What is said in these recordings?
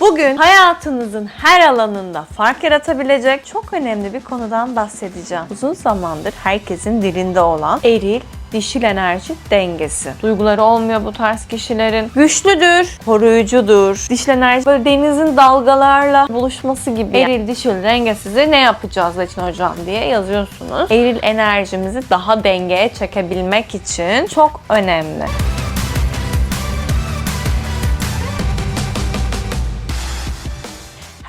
Bugün hayatınızın her alanında fark yaratabilecek çok önemli bir konudan bahsedeceğim. Uzun zamandır herkesin dilinde olan eril dişil enerji dengesi. Duyguları olmuyor bu tarz kişilerin. Güçlüdür, koruyucudur. Dişil enerji böyle denizin dalgalarla buluşması gibi. Eril dişil dengesizi ne yapacağız Leçin Hocam diye yazıyorsunuz. Eril enerjimizi daha dengeye çekebilmek için çok önemli.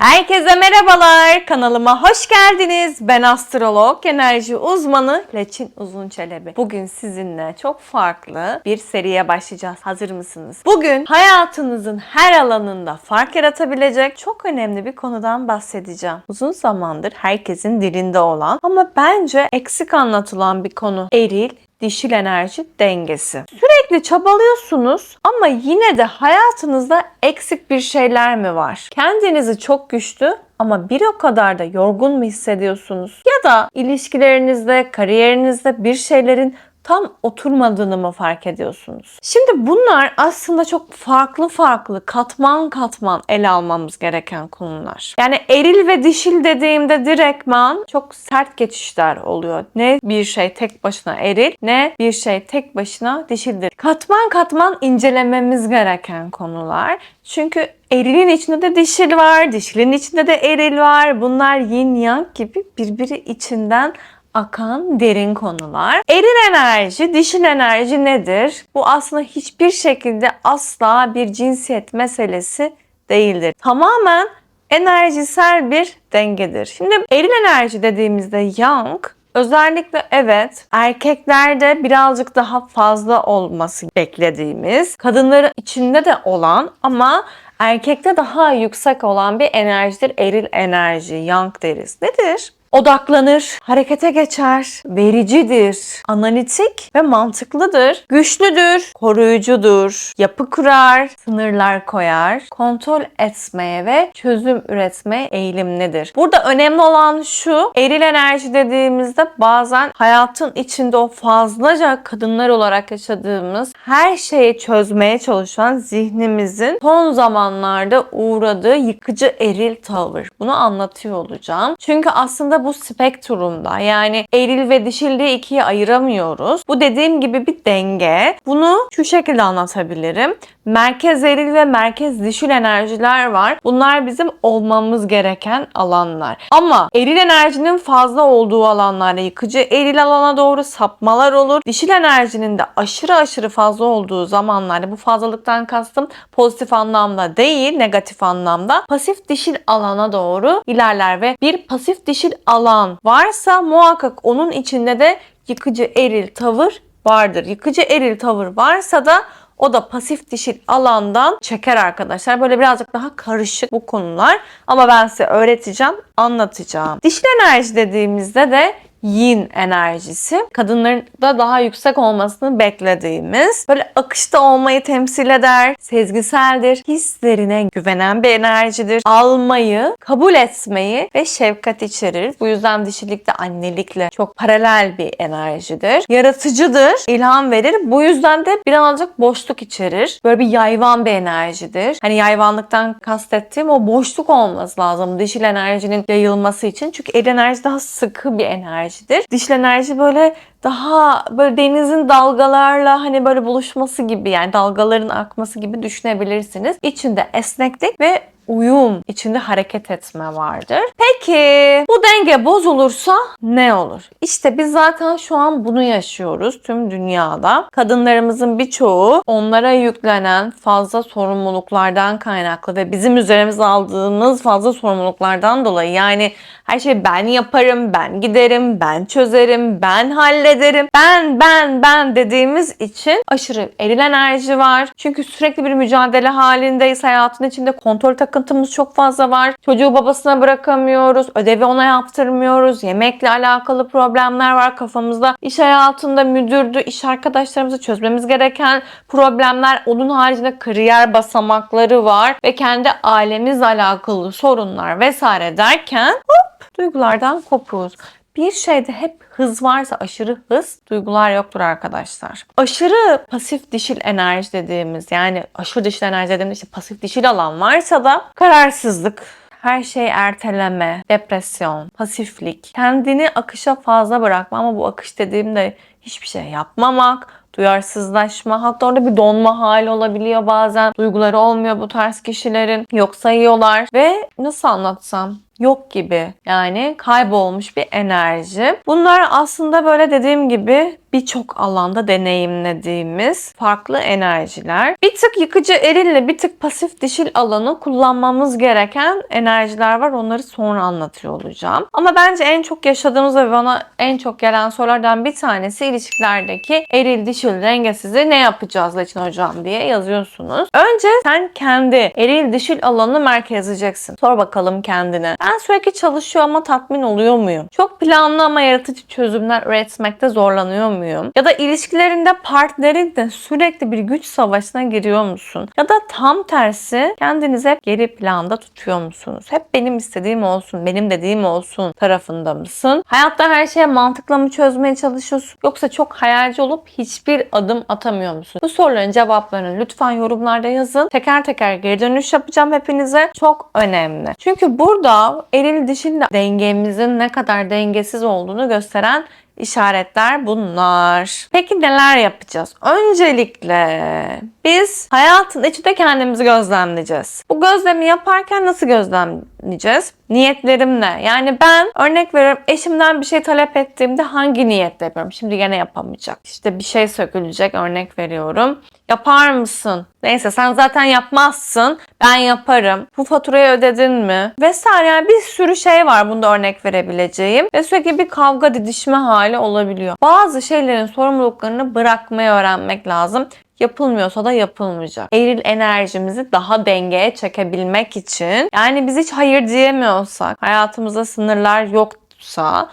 Herkese merhabalar. Kanalıma hoş geldiniz. Ben astrolog, enerji uzmanı Leçin Uzun Çelebi. Bugün sizinle çok farklı bir seriye başlayacağız. Hazır mısınız? Bugün hayatınızın her alanında fark yaratabilecek çok önemli bir konudan bahsedeceğim. Uzun zamandır herkesin dilinde olan ama bence eksik anlatılan bir konu. Eril dişil enerji dengesi. Sürekli çabalıyorsunuz ama yine de hayatınızda eksik bir şeyler mi var? Kendinizi çok güçlü ama bir o kadar da yorgun mu hissediyorsunuz? Ya da ilişkilerinizde, kariyerinizde bir şeylerin tam oturmadığını mı fark ediyorsunuz? Şimdi bunlar aslında çok farklı farklı katman katman ele almamız gereken konular. Yani eril ve dişil dediğimde direktman çok sert geçişler oluyor. Ne bir şey tek başına eril ne bir şey tek başına dişildir. Katman katman incelememiz gereken konular. Çünkü erilin içinde de dişil var, dişilin içinde de eril var. Bunlar yin yang gibi birbiri içinden akan derin konular. Eril enerji, dişil enerji nedir? Bu aslında hiçbir şekilde asla bir cinsiyet meselesi değildir. Tamamen enerjisel bir dengedir. Şimdi eril enerji dediğimizde yang Özellikle evet erkeklerde birazcık daha fazla olması beklediğimiz, kadınların içinde de olan ama erkekte daha yüksek olan bir enerjidir. Eril enerji, yang deriz. Nedir? Odaklanır, harekete geçer, vericidir, analitik ve mantıklıdır, güçlüdür, koruyucudur, yapı kurar, sınırlar koyar, kontrol etmeye ve çözüm üretmeye eğilimlidir. Burada önemli olan şu, eril enerji dediğimizde bazen hayatın içinde o fazlaca kadınlar olarak yaşadığımız her şeyi çözmeye çalışan zihnimizin son zamanlarda uğradığı yıkıcı eril tavır. Bunu anlatıyor olacağım. Çünkü aslında bu spektrumda yani eril ve dişil diye ikiye ayıramıyoruz. Bu dediğim gibi bir denge. Bunu şu şekilde anlatabilirim. Merkez eril ve merkez dişil enerjiler var. Bunlar bizim olmamız gereken alanlar. Ama eril enerjinin fazla olduğu alanlarda yıkıcı eril alana doğru sapmalar olur. Dişil enerjinin de aşırı aşırı fazla olduğu zamanlarda bu fazlalıktan kastım pozitif anlamda değil negatif anlamda pasif dişil alana doğru ilerler ve bir pasif dişil alan varsa muhakkak onun içinde de yıkıcı eril tavır vardır. Yıkıcı eril tavır varsa da o da pasif dişil alandan çeker arkadaşlar. Böyle birazcık daha karışık bu konular. Ama ben size öğreteceğim, anlatacağım. Dişil enerji dediğimizde de yin enerjisi. Kadınların da daha yüksek olmasını beklediğimiz böyle akışta olmayı temsil eder. Sezgiseldir. Hislerine güvenen bir enerjidir. Almayı, kabul etmeyi ve şefkat içerir. Bu yüzden dişilikte annelikle çok paralel bir enerjidir. Yaratıcıdır. ilham verir. Bu yüzden de birazcık boşluk içerir. Böyle bir yayvan bir enerjidir. Hani yayvanlıktan kastettiğim o boşluk olması lazım. Dişil enerjinin yayılması için. Çünkü el enerji daha sıkı bir enerji enerjidir. Dişil enerji böyle daha böyle denizin dalgalarla hani böyle buluşması gibi yani dalgaların akması gibi düşünebilirsiniz. İçinde esneklik ve uyum, içinde hareket etme vardır. Peki bu denge bozulursa ne olur? İşte biz zaten şu an bunu yaşıyoruz tüm dünyada. Kadınlarımızın birçoğu onlara yüklenen fazla sorumluluklardan kaynaklı ve bizim üzerimize aldığımız fazla sorumluluklardan dolayı yani her şeyi ben yaparım, ben giderim, ben çözerim, ben hallederim. Ben, ben, ben dediğimiz için aşırı eril enerji var. Çünkü sürekli bir mücadele halindeyiz. Hayatın içinde kontrol takıntımız çok fazla var. Çocuğu babasına bırakamıyoruz. Ödevi ona yaptırmıyoruz. Yemekle alakalı problemler var kafamızda. İş hayatında müdürdü, iş arkadaşlarımızı çözmemiz gereken problemler. Onun haricinde kariyer basamakları var. Ve kendi ailemizle alakalı sorunlar vesaire derken hop duygulardan kopuyoruz. Bir şeyde hep hız varsa aşırı hız duygular yoktur arkadaşlar. Aşırı pasif dişil enerji dediğimiz yani aşırı dişil enerji dediğimiz işte pasif dişil alan varsa da kararsızlık, her şeyi erteleme, depresyon, pasiflik, kendini akışa fazla bırakma ama bu akış dediğimde hiçbir şey yapmamak, duyarsızlaşma hatta orada bir donma hali olabiliyor bazen. Duyguları olmuyor bu tarz kişilerin. Yok sayıyorlar ve nasıl anlatsam yok gibi. Yani kaybolmuş bir enerji. Bunlar aslında böyle dediğim gibi birçok alanda deneyimlediğimiz farklı enerjiler. Bir tık yıkıcı erille bir tık pasif dişil alanı kullanmamız gereken enerjiler var. Onları sonra anlatıyor olacağım. Ama bence en çok yaşadığımız ve bana en çok gelen sorulardan bir tanesi ilişkilerdeki eril dişil dengesizi ne yapacağız Leçin hocam diye yazıyorsunuz. Önce sen kendi eril dişil alanını merkezleyeceksin. Sor bakalım kendine. Ben sürekli çalışıyor ama tatmin oluyor muyum? Çok planlı ama yaratıcı çözümler üretmekte zorlanıyor muyum? Ya da ilişkilerinde partnerinle sürekli bir güç savaşına giriyor musun? Ya da tam tersi kendinizi hep geri planda tutuyor musunuz? Hep benim istediğim olsun, benim dediğim olsun tarafında mısın? Hayatta her şeye mantıkla mı çözmeye çalışıyorsun? Yoksa çok hayalci olup hiçbir adım atamıyor musun? Bu soruların cevaplarını lütfen yorumlarda yazın. Teker teker geri dönüş yapacağım hepinize. Çok önemli. Çünkü burada eril dişil dengemizin ne kadar dengesiz olduğunu gösteren işaretler bunlar. Peki neler yapacağız? Öncelikle biz hayatın içinde kendimizi gözlemleyeceğiz. Bu gözlemi yaparken nasıl gözlemleyeceğiz? Niyetlerim ne? Yani ben örnek veriyorum eşimden bir şey talep ettiğimde hangi niyetle yapıyorum? Şimdi gene yapamayacak. İşte bir şey sökülecek örnek veriyorum. Yapar mısın? Neyse sen zaten yapmazsın. Ben yaparım. Bu faturayı ödedin mi? Vesaire yani bir sürü şey var bunda örnek verebileceğim. Ve sürekli bir kavga didişme hali olabiliyor. Bazı şeylerin sorumluluklarını bırakmayı öğrenmek lazım yapılmıyorsa da yapılmayacak. Eril enerjimizi daha dengeye çekebilmek için yani biz hiç hayır diyemiyorsak, hayatımızda sınırlar yok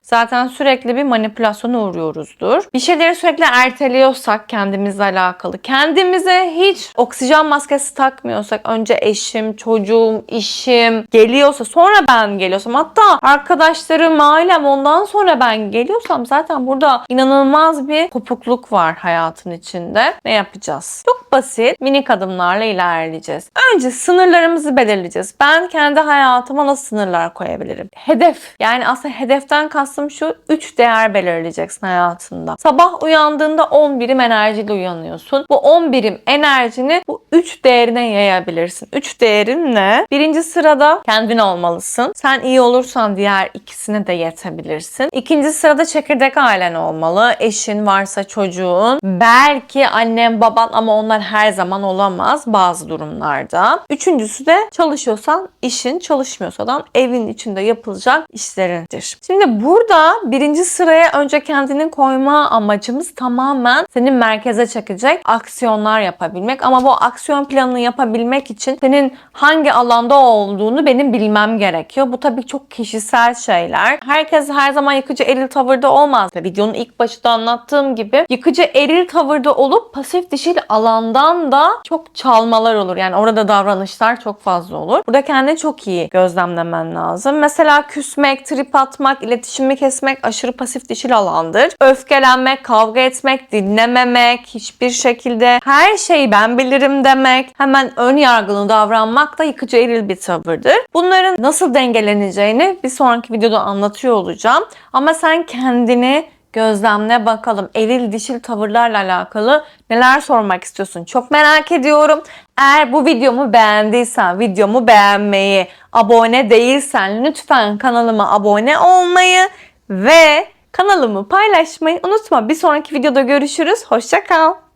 zaten sürekli bir manipülasyona uğruyoruzdur. Bir şeyleri sürekli erteliyorsak kendimizle alakalı, kendimize hiç oksijen maskesi takmıyorsak, önce eşim, çocuğum, işim geliyorsa, sonra ben geliyorsam, hatta arkadaşlarım, ailem ondan sonra ben geliyorsam zaten burada inanılmaz bir kopukluk var hayatın içinde. Ne yapacağız? Çok basit, minik adımlarla ilerleyeceğiz. Önce sınırlarımızı belirleyeceğiz. Ben kendi hayatıma nasıl sınırlar koyabilirim? Hedef. Yani aslında hedef Hedeften kastım şu 3 değer belirleyeceksin hayatında. Sabah uyandığında 10 birim enerjiyle uyanıyorsun. Bu 10 birim enerjini bu 3 değerine yayabilirsin. 3 değerin ne? Birinci sırada kendin olmalısın. Sen iyi olursan diğer ikisine de yetebilirsin. İkinci sırada çekirdek ailen olmalı. Eşin varsa çocuğun. Belki annem baban ama onlar her zaman olamaz bazı durumlarda. Üçüncüsü de çalışıyorsan işin çalışmıyorsa da evin içinde yapılacak işlerindir. Şimdi burada birinci sıraya önce kendini koyma amacımız tamamen senin merkeze çekecek aksiyonlar yapabilmek. Ama bu aksiyon planını yapabilmek için senin hangi alanda olduğunu benim bilmem gerekiyor. Bu tabii çok kişisel şeyler. Herkes her zaman yıkıcı eril tavırda olmaz. Videonun ilk başında anlattığım gibi yıkıcı eril tavırda olup pasif dişil alandan da çok çalmalar olur. Yani orada davranışlar çok fazla olur. Burada kendini çok iyi gözlemlemen lazım. Mesela küsmek, trip atmak, kırmak, iletişimi kesmek aşırı pasif dişil alandır. Öfkelenmek, kavga etmek, dinlememek, hiçbir şekilde her şeyi ben bilirim demek, hemen ön yargılı davranmak da yıkıcı eril bir tavırdır. Bunların nasıl dengeleneceğini bir sonraki videoda anlatıyor olacağım. Ama sen kendini gözlemle bakalım. Eril dişil tavırlarla alakalı neler sormak istiyorsun? Çok merak ediyorum. Eğer bu videomu beğendiysen videomu beğenmeyi, abone değilsen lütfen kanalıma abone olmayı ve kanalımı paylaşmayı unutma. Bir sonraki videoda görüşürüz. Hoşça kal.